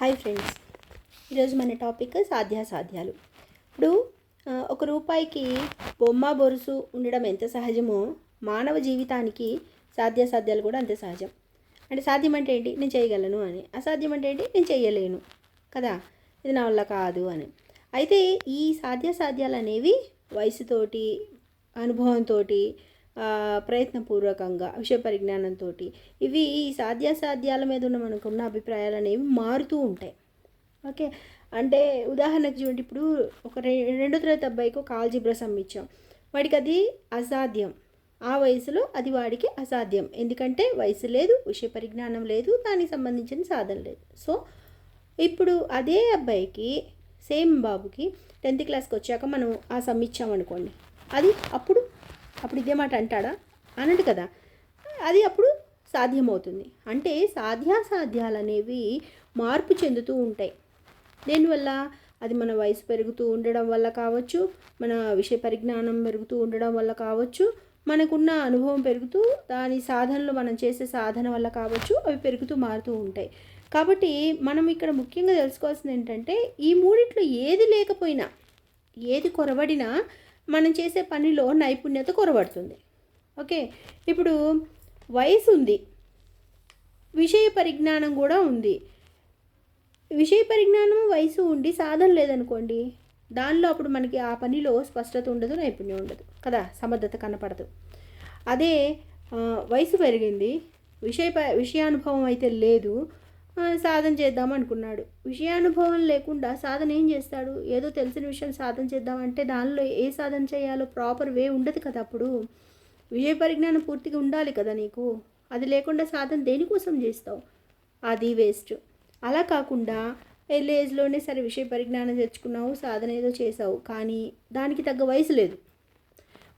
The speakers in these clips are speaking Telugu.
హాయ్ ఫ్రెండ్స్ ఈరోజు మన టాపిక్ సాధ్యాసాధ్యాలు. ఇప్పుడు ఒక రూపాయికి బొమ్మ బొరుసు ఉండడం ఎంత సహజమో మానవ జీవితానికి సాధ్యాసాధ్యాలు కూడా అంతే సహజం. అంటే సాధ్యం అంటే ఏంటి? నేను చేయగలను అని. అసాధ్యం అంటే ఏంటి? నేను చేయలేను. కదా? ఇది నా వల్ల కాదు అని. అయితే ఈ సాధ్యాసాధ్యాలు అనేవి వయసుతోటి అనుభవంతో ప్రయత్నపూర్వకంగా విషయ పరిజ్ఞానంతో ఇవి ఈ సాధ్యాసాధ్యాల మీద ఉన్న మనకున్న అభిప్రాయాలు అనేవి మారుతూ ఉంటాయి. ఓకే? అంటే ఉదాహరణకు చూడండి ఇప్పుడు ఒక రె- రెండో తరగతి అబ్బాయికి ఒక ఆల్జిబ్రా సమ్ ఇచ్చాం వాడికి అది అసాధ్యం. ఆ వయసులో అది వాడికి అసాధ్యం. ఎందుకంటే వయసు లేదు విషయ పరిజ్ఞానం లేదు దానికి సంబంధించిన సాధన లేదు. సో ఇప్పుడు అదే అబ్బాయికి సేమ్ బాబుకి టెన్త్ క్లాస్కి వచ్చాక మనం ఆ సమ్ ఇచ్చామనుకోండి అది అప్పుడు అప్పుడు ఇదే మాట అంటాడా? అనడు కదా. అది అప్పుడు సాధ్యమవుతుంది. అంటే సాధ్యాసాధ్యాలు అనేవి మార్పు చెందుతూ ఉంటాయి. దేనివల్ల? అది మన వయసు పెరుగుతూ ఉండడం వల్ల కావచ్చు మన విషయ పరిజ్ఞానం పెరుగుతూ ఉండడం వల్ల కావచ్చు మనకున్న అనుభవం పెరుగుతూ దాని సాధనలు మనం చేసే సాధన వల్ల కావచ్చు అవి పెరుగుతూ మారుతూ ఉంటాయి. కాబట్టి మనం ఇక్కడ ముఖ్యంగా తెలుసుకోవాల్సింది ఏంటంటే ఈ మూడిట్లో ఏది లేకపోయినా ఏది కొరబడినా మనం చేసే పనిలో నైపుణ్యత కొరబడుతుంది. ఓకే? ఇప్పుడు వయసు ఉంది. విషయ పరిజ్ఞానం కూడా ఉంది. విషయ పరిజ్ఞానం వయసు ఉండి సాధన లేదనుకోండి దానిలో అప్పుడు మనకి ఆ పనిలో స్పష్టత ఉండదు నైపుణ్యం ఉండదు. కదా? సమర్థత కనపడదు. అదే వయసు పెరిగింది. విషయ ప- విషయానుభవం అయితే లేదు. సాధన చేద్దాం అనుకున్నాడు. విషయానుభవం లేకుండా సాధన ఏం చేస్తాడు? ఏదో తెలిసిన విషయం సాధన చేద్దామంటే దానిలో ఏ సాధన చేయాలో ప్రాపర్ వే ఉండదు కదా అప్పుడు. విజయ పరిజ్ఞానం పూర్తిగా ఉండాలి కదా నీకు? అది లేకుండా సాధన దేనికోసం చేస్తావు? అది వేస్ట్ అలా కాకుండా ఎల్ ఏజ్లోనే సరే విషయ పరిజ్ఞానం తెచ్చుకున్నావు సాధన ఏదో చేసావు కానీ దానికి తగ్గ వయసు లేదు.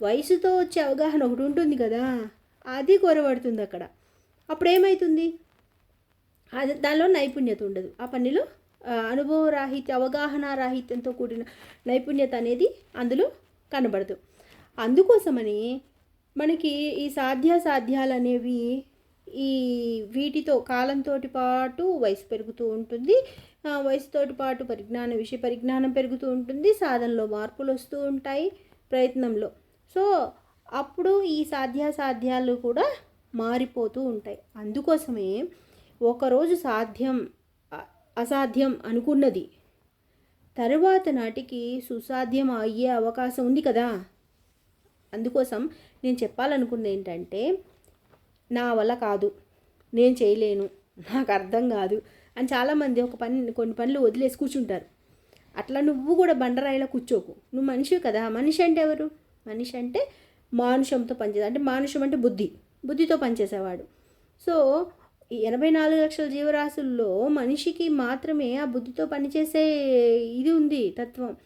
వయసుతో వచ్చే అవగాహన ఒకటి ఉంటుంది కదా? అది కొరబడుతుంది అక్కడ. అప్పుడు ఏమవుతుంది అది దానిలో నైపుణ్యత ఉండదు. ఆ పనిలో ఆ, అనుభవ రాహిత్య అవగాహన రాహిత్యంతో కూడిన నైపుణ్యత అనేది అందులో కనబడదు. అందుకోసమని మనకి ఈ సాధ్యాసాధ్యాలు అనేవి ఈ వీటితో కాలంతో పాటు వయసు పెరుగుతూ ఉంటుంది. వయసుతోటి పాటు పరిజ్ఞానం విషయ పరిజ్ఞానం పెరుగుతూ ఉంటుంది. సాధనలో మార్పులు వస్తూ ఉంటాయి ప్రయత్నంలో. సో అప్పుడు ఈ సాధ్యాసాధ్యాలు కూడా మారిపోతూ ఉంటాయి. అందుకోసమే ఒకరోజు సాధ్యం అసాధ్యం అనుకున్నది. తరువాత నాటికి సుసాధ్యం అయ్యే అవకాశం ఉంది కదా? అందుకోసం నేను చెప్పాలనుకుంది ఏంటంటే నా వల్ల కాదు. నేను చేయలేను. నాకు అర్థం కాదు అని చాలామంది ఒక పని కొన్ని పనులు వదిలేసి కూర్చుంటారు. అట్లా నువ్వు కూడా బండరాయిలో కూర్చోకు. నువ్వు మనిషి కదా. మనిషి అంటే ఎవరు? మనిషి అంటే మానుషంతో పనిచేసే అంటే మానుషం అంటే బుద్ధి. బుద్ధితో పనిచేసేవాడు. సో ఎనభై నాలుగు లక్షల జీవరాశుల్లో మనిషికి మాత్రమే ఆ బుద్ధితో పనిచేసే ఇది ఉంది తత్వం.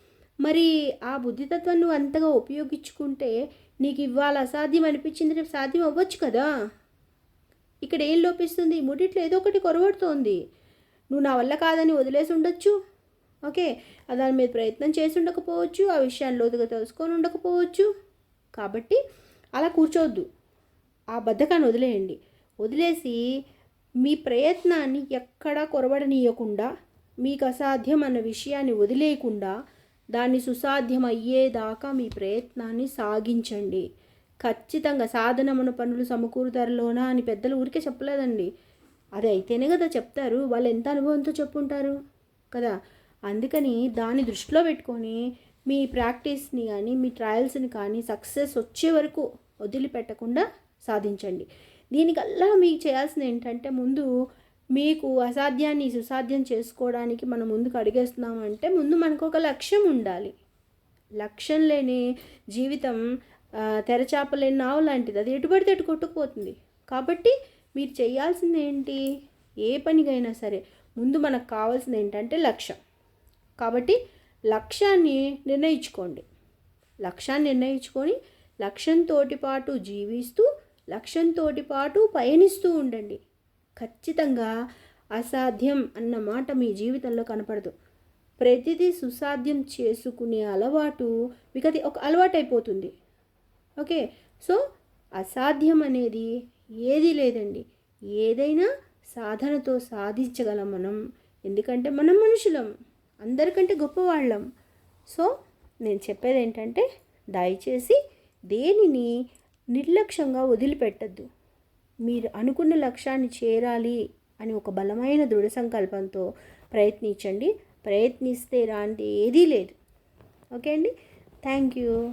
మరి ఆ బుద్ధితత్వం నువ్వు అంతగా ఉపయోగించుకుంటే నీకు ఇవాళ అసాధ్యం అనిపించింది రేపు సాధ్యం అవ్వచ్చు కదా? ఇక్కడ ఏం లోపిస్తుంది? ముడిట్లో ఏదో ఒకటి కొరబడుతోంది నువ్వు నా వల్ల కాదని వదిలేసి ఉండొచ్చు. ఓకే? దాని మీద ప్రయత్నం చేసి ఉండకపోవచ్చు. ఆ విషయాన్ని లోతుగా తెలుసుకొని ఉండకపోవచ్చు. కాబట్టి అలా కూర్చోవద్దు. ఆ బద్ధకాన్ని వదిలేయండి. వదిలేసి మీ ప్రయత్నాన్ని ఎక్కడా కొరబడనీయకుండా మీకు అసాధ్యం అన్న విషయాన్ని వదిలేయకుండా దాన్ని సుసాధ్యం అయ్యేదాకా మీ ప్రయత్నాన్ని సాగించండి. ఖచ్చితంగా సాధనమున పనులు సమకూరుతారులోనా అని పెద్దలు ఊరికే చెప్పలేదండి. అది అయితేనే కదా చెప్తారు. వాళ్ళు ఎంత అనుభవంతో చెప్పుంటారు? కదా? అందుకని దాన్ని దృష్టిలో పెట్టుకొని మీ ప్రాక్టీస్ని కానీ మీ ట్రయల్స్ని కానీ సక్సెస్ వచ్చే వరకు వదిలిపెట్టకుండా సాధించండి. దీనికల్లా మీకు చేయాల్సింది ఏంటంటే ముందు మీకు అసాధ్యాన్ని సుసాధ్యం చేసుకోవడానికి మనం ముందుకు అడిగేస్తున్నామంటే ముందు మనకు ఒక లక్ష్యం ఉండాలి. లక్ష్యం లేని జీవితం తెరచాపలేని నావు లాంటిది. అది ఎటు పడితే కొట్టుకుపోతుంది. కాబట్టి మీరు చేయాల్సింది ఏంటి? ఏ పనికైనా సరే ముందు మనకు కావాల్సింది ఏంటంటే లక్ష్యం. కాబట్టి లక్ష్యాన్ని నిర్ణయించుకోండి. లక్ష్యాన్ని నిర్ణయించుకొని లక్ష్యంతో పాటు జీవిస్తూ లక్ష్యంతోటి పాటు పయనిస్తూ ఉండండి. ఖచ్చితంగా అసాధ్యం అన్న మాట మీ జీవితంలో కనపడదు. ప్రతిదీ సుసాధ్యం చేసుకునే అలవాటు మీకు అది ఒక అలవాటు అయిపోతుంది ఓకే? సో అసాధ్యం అనేది ఏది లేదండి. ఏదైనా సాధనతో సాధించగలం మనం. ఎందుకంటే మనం మనుషులం. అందరికంటే గొప్పవాళ్ళం. సో నేను చెప్పేది ఏంటంటే దయచేసి దేనిని నిర్లక్ష్యంగా వదిలిపెట్టద్దు. మీరు అనుకున్న లక్ష్యాన్ని చేరాలి అని ఒక బలమైన దృఢ సంకల్పంతో ప్రయత్నించండి. ప్రయత్నిస్తే రాంటి ఏదీ లేదు. ఓకే అండి? Thank you.